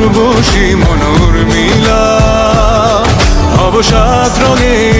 মনুর বসি মনুর মিলা অবসাদ রঙে মন রাঙি